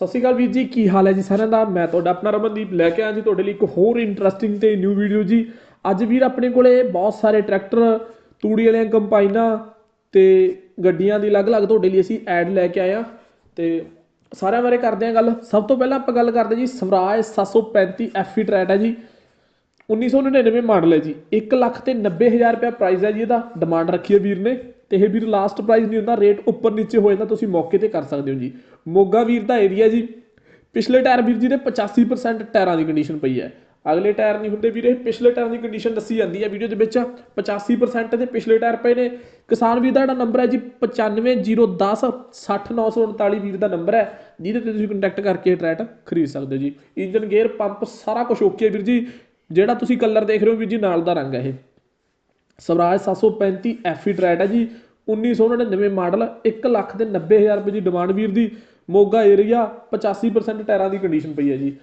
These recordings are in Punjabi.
ਸਤਿ ਸ਼੍ਰੀ ਅਕਾਲ ਵੀਰ ਜੀ, ਕੀ ਹਾਲ ਹੈ ਜੀ ਸਾਰਿਆਂ ਦਾ? ਮੈਂ ਤੁਹਾਡਾ ਆਪਣਾ ਰਮਨਦੀਪ ਲੈ ਕੇ ਆਇਆ ਜੀ ਤੁਹਾਡੇ ਲਈ ਇੱਕ ਹੋਰ ਇੰਟਰਸਟਿੰਗ ਤੇ ਨਿਊ ਵੀਡੀਓ ਜੀ। ਅੱਜ ਵੀਰ ਆਪਣੇ ਕੋਲੇ ਬਹੁਤ ਸਾਰੇ ਟਰੈਕਟਰ ਤੂੜੀ ਵਾਲੀਆਂ ਕੰਪਾਈਨਾਂ ਤੇ ਗੱਡੀਆਂ ਦੀ ਅਲੱਗ-ਅਲੱਗ ਤੁਹਾਡੇ ਲਈ ਅਸੀਂ ਐਡ ਲੈ ਕੇ ਆਏ ਆ ਤੇ ਸਾਰਿਆਂ ਬਾਰੇ ਕਰਦੇ ਹਾਂ ਗੱਲ। ਸਭ ਤੋਂ ਪਹਿਲਾਂ ਆਪਾਂ ਗੱਲ ਕਰਦੇ ਜੀ, ਸਵਰਾਜ 735 ਐਫੀ ਟਰੈਟ ਹੈ ਜੀ। 1999 ਮਾਡਲ ਹੈ ਜੀ। 1 ਲੱਖ ਤੇ 90000 ਰੁਪਏ ਪ੍ਰਾਈਸ ਹੈ ਜੀ ਇਹਦਾ। ਡਿਮਾਂਡ ਰੱਖੀ ਹੈ ਵੀਰ ਨੇ। ਤੇ ਇਹ ਵੀਰ ਲਾਸਟ ਪ੍ਰਾਈਸ ਨਹੀਂ ਹੁੰਦਾ ਰੇਟ ਉੱਪਰ ਨੀਚੇ ਹੋ ਜਾਂਦਾ, ਤੁਸੀਂ ਮੌਕੇ ਤੇ ਕਰ ਸਕਦੇ ਹੋ ਜੀ। ਮੋਗਾ ਵੀਰ ਦਾ ਏਰੀਆ ਜੀ, ਪਿਛਲੇ ਟਾਇਰ ਵੀਰ ਜੀ ਦੇ 85% ਟਾਇਰਾਂ ਦੀ ਕੰਡੀਸ਼ਨ ਪਈ ਹੈ। ਅਗਲੇ ਟਾਇਰ ਨਹੀਂ ਹੁੰਦੇ ਵੀਰੇ, ਪਿਛਲੇ ਟਾਇਰਾਂ ਦੀ ਕੰਡੀਸ਼ਨ ਦੱਸੀ ਜਾਂਦੀ ਹੈ ਵੀਡੀਓ ਦੇ ਵਿੱਚ। 85% ਦੇ ਪਿਛਲੇ ਟਾਇਰ ਪਏ ਨੇ। ਕਿਸਾਨ ਵੀਰ ਦਾ ਜਿਹੜਾ ਨੰਬਰ ਹੈ ਜੀ 95010 60939 ਵੀਰ ਦਾ ਨੰਬਰ ਹੈ, ਜਿਹਦੇ ਤੇ ਤੁਸੀਂ ਕੰਟੈਕਟ ਕਰਕੇ ਟਰੈਟ ਖਰੀਦ ਸਕਦੇ ਹੋ ਜੀ। ਇੰਜਨ ਗੇਅਰ ਪੰਪ ਸਾਰਾ ਕੁਝ ਓਕੇ ਵੀਰ ਜੀ। ਜਿਹੜਾ ਤੁਸੀਂ ਕਲਰ ਦੇਖ ਰਹੇ ਹੋ ਵੀਰ ਜੀ, ਨਾਲ ਦਾ ਰੰਗ ਹੈ ਇਹ। ਸਵਰਾਜ 735 ਐਫੀ ਟਰੈਟ ਹੈ ਜੀ। 1999 ਮਾਡਲ 1 ਲੱਖ ਤੇ 90000 ਰੁਪਏ ਦੀ ਡਿਮਾਂਡ ਵੀਰ ਦੀ। ਮੋਗਾ ਏਰੀਆ 85% ਟਾਇਰਾਂ ਦੀ ਕੰਡੀਸ਼ਨ ਪਈ ਹੈ ਜੀ।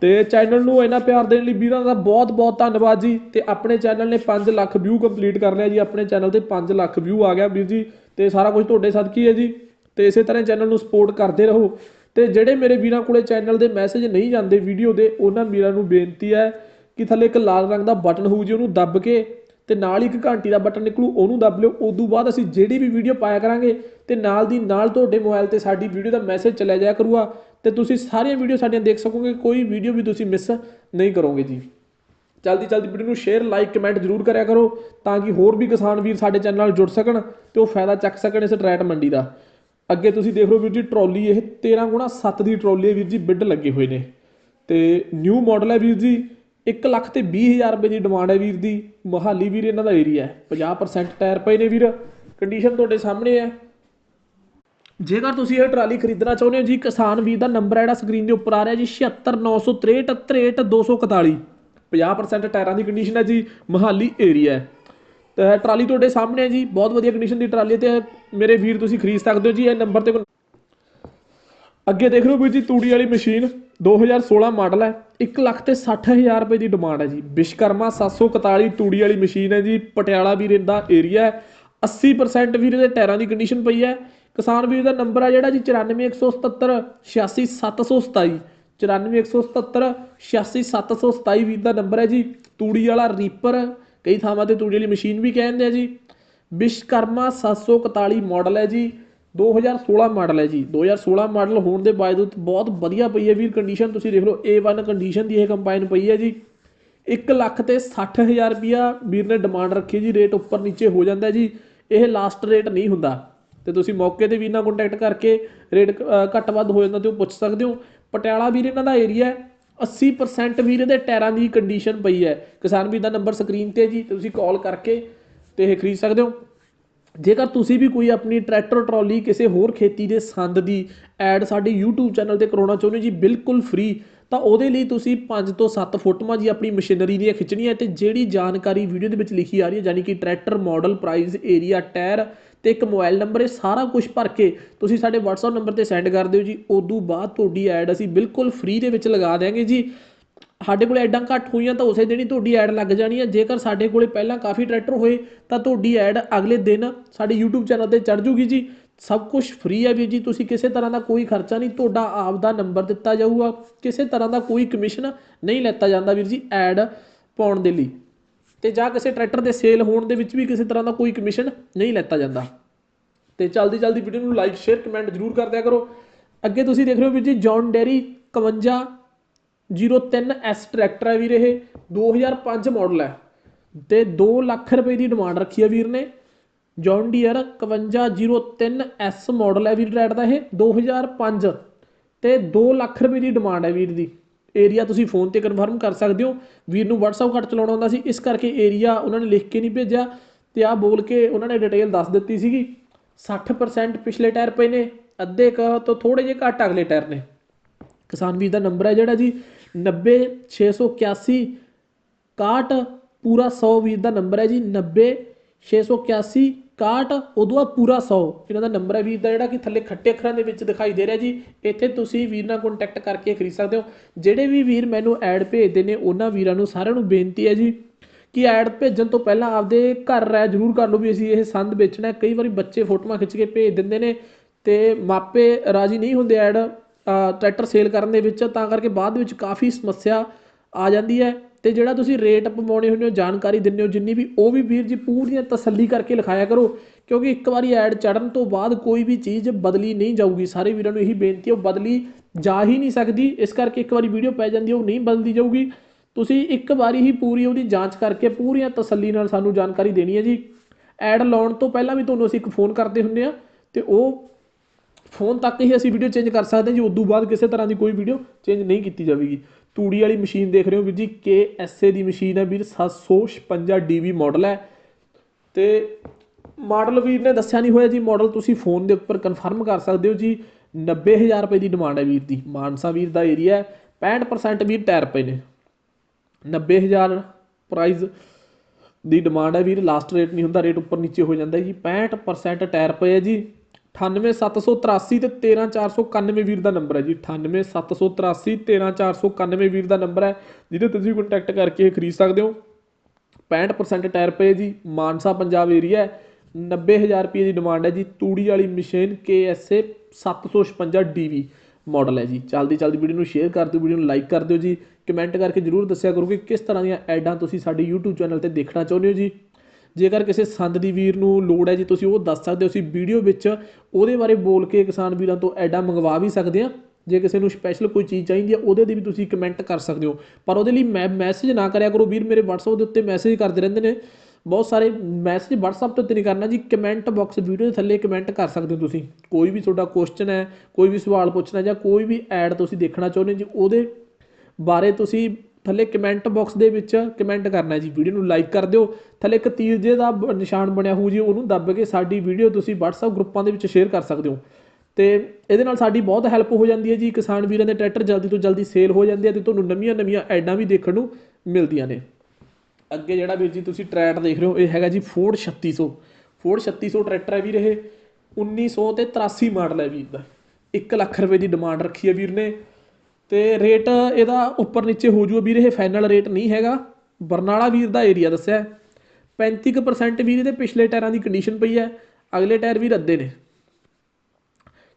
ਤੇ ਚੈਨਲ ਨੂੰ ਇਹਨਾਂ ਪਿਆਰ ਦੇਣ ਲਈ ਵੀਰਾਂ ਦਾ ਬਹੁਤ ਬਹੁਤ ਧੰਨਵਾਦ ਜੀ। ਤੇ ਆਪਣੇ ਚੈਨਲ ਨੇ 5 ਲੱਖ ਵਿਊ ਕੰਪਲੀਟ ਕਰ ਲਿਆ ਜੀ। ਆਪਣੇ ਚੈਨਲ ਤੇ 5 ਲੱਖ ਵਿਊ ਆ ਗਿਆ ਵੀਰ ਜੀ। ਤੇ ਸਾਰਾ ਕੁਝ ਤੁਹਾਡੇ ਸਦਕੀ ਹੈ ਜੀ। ਤੇ ਇਸੇ ਤਰ੍ਹਾਂ ਚੈਨਲ ਨੂੰ ਸਪੋਰਟ ਕਰਦੇ ਰਹੋ। ਤੇ ਜਿਹੜੇ ਮੇਰੇ ਵੀਰਾਂ ਕੋਲੇ ਚੈਨਲ ਦੇ ਮੈਸੇਜ ਨਹੀਂ ਜਾਂਦੇ ਵੀਡੀਓ ਦੇ, ਉਹਨਾਂ ਵੀਰਾਂ ਨੂੰ ਬੇਨਤੀ ਹੈ ਕਿ ਥੱਲੇ ਇੱਕ ਲਾਲ ਰੰਗ ਦਾ ਬਟਨ ਹੋਊ ਜੀ, ਉਹਨੂੰ ਦੱਬ ਕੇ ਤੇ ਨਾਲ ਹੀ ਇੱਕ ਘੰਟੀ ਦਾ ਬਟਨ ਨਿਕਲੂ, ਉਹਨੂੰ ਦੱਬ ਲਿਓ। ਉਦੋਂ ਬਾਅਦ ਅਸੀਂ ਜਿਹੜੀ ਵੀ ਵੀਡੀਓ ਪਾਇਆ ਕਰਾਂਗੇ, ਤੇ ਨਾਲ ਦੀ ਨਾਲ ਤੁਹਾਡੇ ਮੋਬਾਈਲ ਤੇ ਸਾਡੀ ਵੀਡੀਓ ਦਾ ਮੈਸੇਜ ਚਲਿਆ ਜਾਇਆ ਕਰੂਗਾ। ਤੇ ਤੁਸੀਂ ਸਾਰੀਆਂ ਵੀਡੀਓ ਸਾਡੀਆਂ ਦੇਖ ਸਕੋਗੇ, ਕੋਈ ਵੀਡੀਓ ਵੀ ਤੁਸੀਂ ਮਿਸ ਨਹੀਂ ਕਰੋਗੇ ਜੀ। ਜਲਦੀ ਜਲਦੀ ਵੀਡੀਓ ਨੂੰ ਸ਼ੇਅਰ ਲਾਈਕ ਕਮੈਂਟ ਜ਼ਰੂਰ ਕਰਿਆ ਕਰੋ, ਤਾਂ ਕਿ ਹੋਰ ਵੀ ਕਿਸਾਨ ਵੀਰ ਸਾਡੇ ਚੈਨਲ ਨਾਲ ਜੁੜ ਸਕਣ ਤੇ ਉਹ ਫਾਇਦਾ ਚੱਕ ਸਕਣ ਇਸ ਟਰੈਟ ਮੰਡੀ ਦਾ। ਅੱਗੇ ਤੁਸੀਂ ਦੇਖ ਲਓ ਵੀਰ ਜੀ ਟਰਾਲੀ ਇਹ 13 ਗੁਣਾ 7 ਦੀ ਟਰਾਲੀ ਹੈ ਵੀਰ ਜੀ, ਬਿੱਡ ਲੱਗੇ ਹੋਏ ਨੇ। ਤੇ ਨਿਊ ਮਾਡਲ ਹੈ ਵੀਰ ਜੀ 1 ਲੱਖ ਤੇ 20000 ਰੁਪਏ ਦੀ ਡਿਮਾਂਡ ਹੈ ਵੀਰ ਦੀ। ਮੋਹਾਲੀ ਵੀਰ, ਇਹਨਾਂ ਦਾ ਏਰੀਆ ਹੈ। 50% ਟਾਇਰ ਪਏ ਨੇ ਵੀਰ। ਕੰਡੀਸ਼ਨ ਤੁਹਾਡੇ ਸਾਹਮਣੇ ਹੈ। ਜੇਕਰ ਤੁਸੀਂ ਇਹ ਟਰਾਲੀ ਖਰੀਦਣਾ ਚਾਹੁੰਦੇ ਹੋ ਜੀ, ਕਿਸਾਨ ਵੀਰ ਦਾ ਨੰਬਰ ਹੈ ਜਿਹੜਾ ਸਕਰੀਨ ਦੇ ਉੱਪਰ ਆ ਰਿਹਾ ਜੀ 7696363241 50% ਟਾਇਰਾਂ ਦੀ ਕੰਡੀਸ਼ਨ ਹੈ ਜੀ, ਮੋਹਾਲੀ ਏਰੀਆ ਹੈ। ਤੇ ਇਹ ਟਰਾਲੀ ਤੁਹਾਡੇ ਸਾਹਮਣੇ ਹੈ ਜੀ। ਬਹੁਤ ਵਧੀਆ ਕੰਡੀਸ਼ਨ ਦੀ ਟਰਾਲੀ ਤੇ ਮੇਰੇ ਵੀਰ ਤੁਸੀਂ ਖਰੀਦ ਸਕਦੇ ਹੋ ਜੀ, ਇਹ ਨੰਬਰ ਤੇ ਅੱਗੇ ਦੇਖ ਲਓ ਵੀਰ ਜੀ, ਤੂੜੀ ਵਾਲੀ ਮਸ਼ੀਨ 2016 ਮਾਡਲ ਹੈ। 1 ਲੱਖ ਤੇ 60000 ਰੁਪਏ ਦੀ ਡਿਮਾਂਡ ਹੈ ਜੀ। ਵਿਸ਼ਕਰਮਾ 741 ਤੂੜੀ ਵਾਲੀ ਮਸ਼ੀਨ ਹੈ ਜੀ। ਪਟਿਆਲਾ ਵੀਰ ਦਾ ਏਰੀਆ ਹੈ। 80% ਵੀਰ ਦੇ ਟਾਇਰਾਂ ਦੀ ਕੰਡੀਸ਼ਨ ਪਈ ਹੈ। ਕਿਸਾਨ ਵੀਰ ਦਾ ਨੰਬਰ ਹੈ ਜਿਹੜਾ ਜੀ 94177 86727 94177 86727 ਵੀਰ ਦਾ ਨੰਬਰ ਹੈ ਜੀ। ਤੂੜੀ ਵਾਲਾ ਰੀਪਰ ਕਈ ਥਾਵਾਂ ਤੇ ਤੂੜੀ ਵਾਲੀ ਮਸ਼ੀਨ ਵੀ ਕਹਿੰਦੇ ਆ ਜੀ। ਵਿਸ਼ਕਰਮਾ 741 ਮਾਡਲ ਹੈ ਜੀ। 2016 ਮਾਡਲ ਹੈ ਜੀ। 2016 ਮਾਡਲ ਹੋਣ ਦੇ ਬਾਵਜੂਦ ਬਹੁਤ ਵਧੀਆ ਪਈ ਹੈ ਵੀਰ ਕੰਡੀਸ਼ਨ ਤੁਸੀਂ ਦੇਖ ਲਓ A1 ਕੰਡੀਸ਼ਨ ਦੀ ਇਹ ਕੰਬਾਈਨ ਪਈ ਹੈ ਜੀ। 1 ਲੱਖ ਤੇ 60000 ਰੁਪਿਆ ਵੀਰ ਨੇ ਡਿਮਾਂਡ ਰੱਖੀ ਜੀ ਰੇਟ ਉੱਪਰ ਨੀਚੇ ਹੋ ਜਾਂਦਾ ਜੀ। ਇਹ ਲਾਸਟ ਰੇਟ ਨਹੀਂ ਹੁੰਦਾ। ਤੇ ਤੁਸੀਂ ਮੌਕੇ ਤੇ ਵੀ ਨਾਲ ਕੰਟੈਕਟ ਕਰਕੇ ਰੇਟ ਘੱਟ ਵੱਧ ਹੋ ਜਾਂਦਾ ਤੇ ਉਹ ਪੁੱਛ ਸਕਦੇ ਹੋ। ਪਟਿਆਲਾ ਵੀਰ, ਇਹਨਾਂ ਦਾ ਏਰੀਆ ਹੈ 80% ਵੀਰ ਇਹਦੇ ਟਾਇਰਾਂ ਦੀ ਕੰਡੀਸ਼ਨ ਪਈ ਹੈ। ਕਿਸਾਨ ਵੀਰ ਦਾ ਨੰਬਰ ਸਕਰੀਨ ਤੇ ਜੀ, ਤੁਸੀਂ ਕਾਲ ਕਰਕੇ ਤੇ ਇਹ ਖਰੀਦ ਸਕਦੇ ਹੋ। ਜੇਕਰ ਤੁਸੀਂ ਵੀ ਕੋਈ ਆਪਣੀ ਟਰੈਕਟਰ, ਟਰਾਲੀ, ਕਿਸੇ ਹੋਰ ਖੇਤੀ ਦੇ ਸੰਦ ਦੀ ਐਡ ਸਾਡੇ YouTube ਚੈਨਲ ਤੇ ਕਰਾਉਣਾ ਚਾਹੁੰਦੇ ਹੋ ਜੀ, ਬਿਲਕੁਲ ਫ੍ਰੀ ਤਾਂ ਉਹਦੇ ਲਈ ਤੁਸੀਂ 5 ਤੋਂ 7 ਫੋਟੋਆਂ ਜੀ ਆਪਣੀ ਮਸ਼ੀਨਰੀ ਦੀਆਂ ਖਿੱਚਣੀਆਂ ਤੇ ਜਿਹੜੀ ਜਾਣਕਾਰੀ ਵੀਡੀਓ ਦੇ ਵਿੱਚ ਲਿਖੀ ਆ ਰਹੀ ਹੈ, ਯਾਨੀ ਕਿ tractor model price area tyre ਤੇ ਇੱਕ ਮੋਬਾਈਲ ਨੰਬਰ ਇਹ ਸਾਰਾ ਕੁਝ ਭਰ ਕੇ ਤੁਸੀਂ ਸਾਡੇ WhatsApp ਨੰਬਰ ਤੇ ਸੈਂਡ ਕਰ ਦਿਓ ਜੀ। ਉਦੋਂ ਬਾਅਦ ਤੁਹਾਡੀ ਐਡ ਅਸੀਂ ਬਿਲਕੁਲ ਫ੍ਰੀ ਦੇ ਵਿੱਚ ਲਗਾ ਦਿਆਂਗੇ ਜੀ। ਸਾਡੇ ਕੋਲ ਐਡਾਂ ਘੱਟ ਹੋਈਆਂ ਤਾਂ ਉਸੇ ਦਿਨ ਹੀ ਤੁਹਾਡੀ ਐਡ ਲੱਗ ਜਾਣੀ ਹੈ। ਜੇਕਰ ਸਾਡੇ ਕੋਲੇ ਪਹਿਲਾਂ ਕਾਫੀ ਟਰੈਕਟਰ ਹੋਏ ਤਾਂ ਤੁਹਾਡੀ ਐਡ ਅਗਲੇ ਦਿਨ ਸਾਡੇ YouTube ਚੈਨਲ ਤੇ ਚੜ ਜੂਗੀ ਜੀ। ਸਭ ਕੁਝ ਫ੍ਰੀ ਹੈ ਵੀਰ ਜੀ। ਤੁਸੀਂ ਕਿਸੇ ਤਰ੍ਹਾਂ ਦਾ ਕੋਈ ਖਰਚਾ ਨਹੀਂ, ਤੁਹਾਡਾ ਆਪ ਦਾ ਨੰਬਰ ਦਿੱਤਾ ਜਾਊਗਾ। ਕਿਸੇ ਤਰ੍ਹਾਂ ਦਾ ਕੋਈ ਕਮਿਸ਼ਨ ਨਹੀਂ ਲੈਤਾ ਜਾਂਦਾ ਵੀਰ ਜੀ ਐਡ ਪਾਉਣ ਦੇ ਲਈ। ਤੇ ਜਾਂ ਕਿਸੇ ਟਰੈਕਟਰ ਦੇ ਸੇਲ ਹੋਣ ਦੇ ਵਿੱਚ ਵੀ ਕਿਸੇ ਤਰ੍ਹਾਂ ਦਾ ਕੋਈ ਕਮਿਸ਼ਨ ਨਹੀਂ ਲੈਤਾ ਜਾਂਦਾ। ਤੇ ਜਲਦੀ ਜਲਦੀ ਵੀਡੀਓ ਨੂੰ ਲਾਈਕ ਸ਼ੇਅਰ ਕਮੈਂਟ ਜ਼ਰੂਰ ਕਰ ਦਿਆ ਕਰੋ। ਅੱਗੇ ਤੁਸੀਂ ਦੇਖ ਰਹੇ ਹੋ ਵੀਰ ਜੀ ਜੌਨ ਡੈਰੀ 51 03S ਟਰੈਕਟਰ ਹੈ ਵੀਰ ਇਹ 2005 ਮਾਡਲ ਹੈ। ਤੇ 2 ਲੱਖ ਰੁਪਏ ਦੀ ਡਿਮਾਂਡ ਰੱਖੀ ਹੈ ਵੀਰ ਨੇ। ਜੌਨ ਡੀਅਰ 5103S ਮਾਡਲ ਹੈ ਵੀਰ ਟਰੈਕਟਰ ਦਾ ਇਹ 2005 ਤੇ 2 ਲੱਖ ਰੁਪਏ ਦੀ ਡਿਮਾਂਡ ਹੈ ਵੀਰ ਦੀ। ਏਰੀਆ ਤੁਸੀਂ ਫੋਨ ਤੇ ਕਨਫਰਮ ਕਰ ਸਕਦੇ ਹੋ। ਵੀਰ ਨੂੰ WhatsApp ਘੱਟ ਚਲਾਉਣਾ ਹੁੰਦਾ ਸੀ, ਇਸ ਕਰਕੇ ਏਰੀਆ ਉਹਨਾਂ ਨੇ ਲਿਖ ਕੇ ਨਹੀਂ ਭੇਜਿਆ। ਤੇ ਆ ਬੋਲ ਕੇ ਉਹਨਾਂ ਨੇ ਡਿਟੇਲ ਦੱਸ ਦਿੱਤੀ ਸੀਗੀ। 60% ਪਿਛਲੇ ਟਾਇਰ ਪਏ ਨੇ, ਅੱਧੇ ਕ ਤੋਂ ਥੋੜੇ ਜਿਹੇ ਘੱਟ ਅਗਲੇ ਟਾਇਰ ਨੇ। ਕਿਸਾਨ ਵੀਰ ਦਾ ਨੰਬਰ ਹੈ ਜਿਹੜਾ ਜੀ 90681 61 ਪੂਰਾ 100 ਵੀਰ ਦਾ ਨੰਬਰ ਹੈ ਜੀ 90681 61 ਉਦੋਂ ਬਾਅਦ ਪੂਰਾ 100 ਇਹਨਾਂ ਦਾ ਨੰਬਰ ਹੈ ਵੀਰ ਦਾ ਜਿਹੜਾ ਕਿ ਥੱਲੇ ਖੱਟੇ ਅੱਖਰਾਂ ਦੇ ਵਿੱਚ ਦਿਖਾਈ ਦੇ ਰਿਹਾ ਜੀ। ਇੱਥੇ ਤੁਸੀਂ ਵੀਰ ਨਾਲ ਕੰਟੈਕਟ ਕਰਕੇ ਖਰੀਦ ਸਕਦੇ ਹੋ। ਜਿਹੜੇ ਵੀ ਵੀਰ ਮੈਨੂੰ ਐਡ ਭੇਜਦੇ ਨੇ, ਉਹਨਾਂ ਵੀਰਾਂ ਨੂੰ ਸਾਰਿਆਂ ਨੂੰ ਬੇਨਤੀ ਹੈ ਜੀ ਕਿ ਐਡ ਭੇਜਣ ਤੋਂ ਪਹਿਲਾਂ ਆਪਦੇ ਘਰ ਰਾਇ ਜ਼ਰੂਰ ਕਰ ਲਓ ਵੀ ਅਸੀਂ ਇਹ ਸੰਦ ਵੇਚਣਾ ਕਈ ਵਾਰੀ ਬੱਚੇ ਫੋਟੋਆਂ ਖਿੱਚ ਕੇ ਭੇਜ ਦਿੰਦੇ ਨੇ ਤੇ ਮਾਪੇ ਰਾਜੀ ਨਹੀਂ ਹੁੰਦੇ ਐਡ ਟਰੈਕਟਰ ਸੇਲ ਕਰਨ ਦੇ ਵਿੱਚ, ਤਾਂ ਕਰਕੇ ਬਾਅਦ ਵਿੱਚ ਕਾਫੀ ਸਮੱਸਿਆ ਆ ਜਾਂਦੀ ਹੈ। ਤੇ ਜਿਹੜਾ ਤੁਸੀਂ ਰੇਟ ਪਵਾਉਣੇ ਹੁੰਦੇ ਹੋ, ਜਾਣਕਾਰੀ ਦਿੰਦੇ ਹੋ, ਜਿੰਨੀ ਵੀ, ਉਹ ਵੀ ਵੀਰ ਜੀ ਪੂਰੀਆਂ ਤਸੱਲੀ ਕਰਕੇ ਲਿਖਾਇਆ ਕਰੋ। ਕਿਉਂਕਿ ਇੱਕ ਵਾਰੀ ਐਡ ਚੜਨ ਤੋਂ ਬਾਅਦ ਕੋਈ ਵੀ ਚੀਜ਼ ਬਦਲੀ ਨਹੀਂ ਜਾਊਗੀ। ਸਾਰੇ ਵੀਰਾਂ ਨੂੰ ਇਹੀ ਬੇਨਤੀ ਹੈ, ਉਹ ਬਦਲੀ ਜਾ ਹੀ ਨਹੀਂ ਸਕਦੀ। ਇਸ ਕਰਕੇ ਇੱਕ ਵਾਰੀ ਵੀਡੀਓ ਪੈ ਜਾਂਦੀ ਉਹ ਨਹੀਂ ਬਦਲਦੀ ਜਾਊਗੀ। ਤੁਸੀਂ ਇੱਕ ਵਾਰੀ ਹੀ ਪੂਰੀ ਉਹਦੀ ਜਾਂਚ ਕਰਕੇ ਪੂਰੀਆਂ ਤਸੱਲੀ ਨਾਲ ਸਾਨੂੰ ਜਾਣਕਾਰੀ ਦੇਣੀ ਹੈ ਜੀ। ਐਡ ਲਾਉਣ ਤੋਂ ਪਹਿਲਾਂ ਵੀ ਤੁਹਾਨੂੰ ਅਸੀਂ ਇੱਕ ਫੋਨ ਕਰਦੇ ਹੁੰਦੇ ਆ ਤੇ ਉਹ ਫੋਨ ਤੱਕ ਹੀ ਅਸੀਂ ਵੀਡੀਓ ਚੇਂਜ ਕਰ ਸਕਦੇ ਹਾਂ ਜੀ, ਉਦੋਂ ਬਾਅਦ ਕਿਸੇ ਤਰ੍ਹਾਂ ਦੀ ਕੋਈ ਵੀਡੀਓ ਚੇਂਜ ਨਹੀਂ ਕੀਤੀ ਜਾਵੇਗੀ। ਤੂੜੀ ਵਾਲੀ ਮਸ਼ੀਨ ਦੇਖ ਰਹੇ ਹੋ ਵੀਰ ਜੀ ਕੇ ਐੱਸ ਏ ਦੀ ਮਸ਼ੀਨ ਹੈ ਵੀਰ 756 DV ਮਾਡਲ ਹੈ। ਤੇ ਮਾਡਲ ਵੀਰ ਨੇ ਦੱਸਿਆ ਨਹੀਂ ਹੋਇਆ ਜੀ ਮਾਡਲ ਤੁਸੀਂ ਫੋਨ ਦੇ ਉੱਪਰ ਕਨਫਰਮ ਕਰ ਸਕਦੇ ਹੋ ਜੀ 90000 ਰੁਪਏ ਦੀ ਡਿਮਾਂਡ ਹੈ ਵੀਰ ਦੀ। ਮਾਨਸਾ ਵੀਰ ਦਾ ਏਰੀਆ ਹੈ 65% ਵੀਰ ਟਾਇਰ ਪਏ ਨੇ। 90000 ਪ੍ਰਾਈਸ ਦੀ ਡਿਮਾਂਡ ਹੈ ਵੀਰ ਲਾਸਟ ਰੇਟ ਨਹੀਂ ਹੁੰਦਾ ਰੇਟ ਉੱਪਰ ਨੀਚੇ ਹੋ ਜਾਂਦਾ ਜੀ 65% ਟਾਇਰ ਪਏ ਹੈ ਜੀ। 98783 ਤੇ 13491 ਵੀਰ ਦਾ ਨੰਬਰ ਹੈ ਜੀ। 98783 13491 ਵੀਰ ਦਾ ਨੰਬਰ ਹੈ, ਜਿਹਦੇ ਤੇ ਤੁਸੀਂ ਕੰਟੈਕਟ ਕਰਕੇ ਇਹ ਖਰੀਦ ਸਕਦੇ ਹੋ। 65% ਟਾਇਰ ਪਏ ਜੀ, ਮਾਨਸਾ, ਪੰਜਾਬ ਏਰੀਆ ਹੈ। 90000 ਰੁਪਏ ਦੀ ਡਿਮਾਂਡ ਹੈ ਜੀ। ਤੂੜੀ ਵਾਲੀ ਮਸ਼ੀਨ KSA 756 DV ਮਾਡਲ ਹੈ ਜੀ। ਚਲਦੀ ਚਲਦੀ ਵੀਡੀਓ ਨੂੰ ਸ਼ੇਅਰ ਕਰ ਦਿਓ ਵੀਡੀਓ ਨੂੰ ਲਾਈਕ ਕਰ ਦਿਓ ਜੀ। ਕਮੈਂਟ ਕਰਕੇ ਜਰੂਰ ਦੱਸਿਆ ਕਰੋ ਕਿ ਕਿਸ ਤਰ੍ਹਾਂ ਦੀਆਂ ਐਡਾਂ ਤੁਸੀਂ ਸਾਡੇ YouTube ਚੈਨਲ ਤੇ ਦੇਖਣਾ ਚਾਹੁੰਦੇ ਹੋ ਜੀ। ਜੇਕਰ ਕਿਸੇ ਸੰਦ ਦੀ ਵੀਰ ਨੂੰ ਲੋੜ ਹੈ ਜੀ, ਤੁਸੀਂ ਉਹ ਦੱਸ ਸਕਦੇ ਹੋ। ਅਸੀਂ ਵੀਡੀਓ ਵਿੱਚ ਉਹਦੇ ਬਾਰੇ ਬੋਲ ਕੇ ਕਿਸਾਨ ਵੀਰਾਂ ਤੋਂ ਐਡਾਂ ਮੰਗਵਾ ਵੀ ਸਕਦੇ ਹਾਂ। ਜੇ ਕਿਸੇ ਨੂੰ ਸਪੈਸ਼ਲ ਕੋਈ ਚੀਜ਼ ਚਾਹੀਦੀ ਹੈ, ਉਹਦੇ ਦੀ ਵੀ ਤੁਸੀਂ ਕਮੈਂਟ ਕਰ ਸਕਦੇ ਹੋ। ਪਰ ਉਹਦੇ ਲਈ ਮੈਂ ਮੈਸੇਜ ਨਾ ਕਰਿਆ ਕਰੋ। ਵੀਰ ਮੇਰੇ WhatsApp ਦੇ ਉੱਤੇ ਮੈਸੇਜ ਕਰਦੇ ਰਹਿੰਦੇ ਨੇ। ਬਹੁਤ ਸਾਰੇ ਮੈਸੇਜ WhatsApp ਤੇ ਉੱਤੇ ਨਹੀਂ ਕਰਨਾ ਜੀ ਕਮੈਂਟ ਬਾਕਸ ਵੀਡੀਓ ਦੇ ਥੱਲੇ ਕਮੈਂਟ ਕਰ ਸਕਦੇ ਹੋ ਤੁਸੀਂ। ਕੋਈ ਵੀ ਤੁਹਾਡਾ ਕੁਐਸਚਨ ਹੈ, ਕੋਈ ਵੀ ਸਵਾਲ ਪੁੱਛਣਾ ਜਾਂ ਕੋਈ ਵੀ ਐਡ ਤੁਸੀਂ ਦੇਖਣਾ ਚਾਹੁੰਦੇ ਜੀ, ਉਹਦੇ ਬਾਰੇ ਤੁਸੀਂ ਥੱਲੇ ਕਮੈਂਟ ਬਾਕਸ ਦੇ ਵਿੱਚ ਕਮੈਂਟ ਕਰਨਾ ਜੀ। ਵੀਡੀਓ ਨੂੰ ਲਾਈਕ ਕਰ ਦਿਓ। ਥੱਲੇ ਇੱਕ ਤੀਰ ਜੇ ਦਾ ਬ- ਨਿਸ਼ਾਨ ਬਣਿਆ ਹੋਊ ਜੀ। ਉਹਨੂੰ ਦੱਬ ਕੇ ਸਾਡੀ ਵੀਡੀਓ ਤੁਸੀਂ WhatsApp ਗਰੁੱਪਾਂ ਦੇ ਵਿੱਚ ਸ਼ੇਅਰ ਕਰ ਸਕਦੇ ਹੋ। ਤੇ ਇਹਦੇ ਨਾਲ ਸਾਡੀ ਬਹੁਤ ਹੈਲਪ ਹੋ ਜਾਂਦੀ ਹੈ ਜੀ। ਕਿਸਾਨ ਵੀਰਾਂ ਦੇ ਟਰੈਕਟਰ ਜਲਦੀ ਤੋਂ ਜਲਦੀ ਸੇਲ ਹੋ ਜਾਂਦੇ ਆ ਤੇ ਤੁਹਾਨੂੰ ਨਵੀਆਂ ਨਵੀਆਂ ਐਡਾਂ ਵੀ ਦੇਖਣ ਨੂੰ ਮਿਲਦੀਆਂ ਨੇ। ਅੱਗੇ ਜਿਹੜਾ ਵੀਰ ਜੀ ਤੁਸੀਂ ਟਰੈਕਟਰ ਦੇਖ ਰਹੇ ਹੋ, ਇਹ ਹੈਗਾ ਜੀ ਫੋਰਡ 3600 ਫੋਰਡ 3600 ਟਰੈਕਟਰ ਹੈ ਵੀਰ ਇਹ। 1900 ਤੇ 83 ਮਾਡਲ ਹੈ ਵੀਰ ਦਾ। 1 ਲੱਖ ਰੁਪਏ ਦੀ ਡਿਮਾਂਡ ਰੱਖੀ ਹੈ ਵੀਰ ਨੇ। ਤੇ ਰੇਟ ਇਹਦਾ ਉੱਪਰ ਨੀਚੇ ਹੋ ਜੂਗਾ ਵੀਰ, ਇਹ ਫਾਈਨਲ ਰੇਟ ਨਹੀਂ ਹੈਗਾ। ਬਰਨਾਲਾ ਵੀਰ ਦਾ ਏਰੀਆ ਦੱਸਿਆ। ਹੈ। 35% ਵੀਰ, ਇਹਦੇ ਪਿਛਲੇ ਟਾਇਰਾਂ ਦੀ ਕੰਡੀਸ਼ਨ ਪਈ ਹੈ। ਅਗਲੇ ਟਾਇਰ ਵੀ ਰੱਦੇ ਨੇ।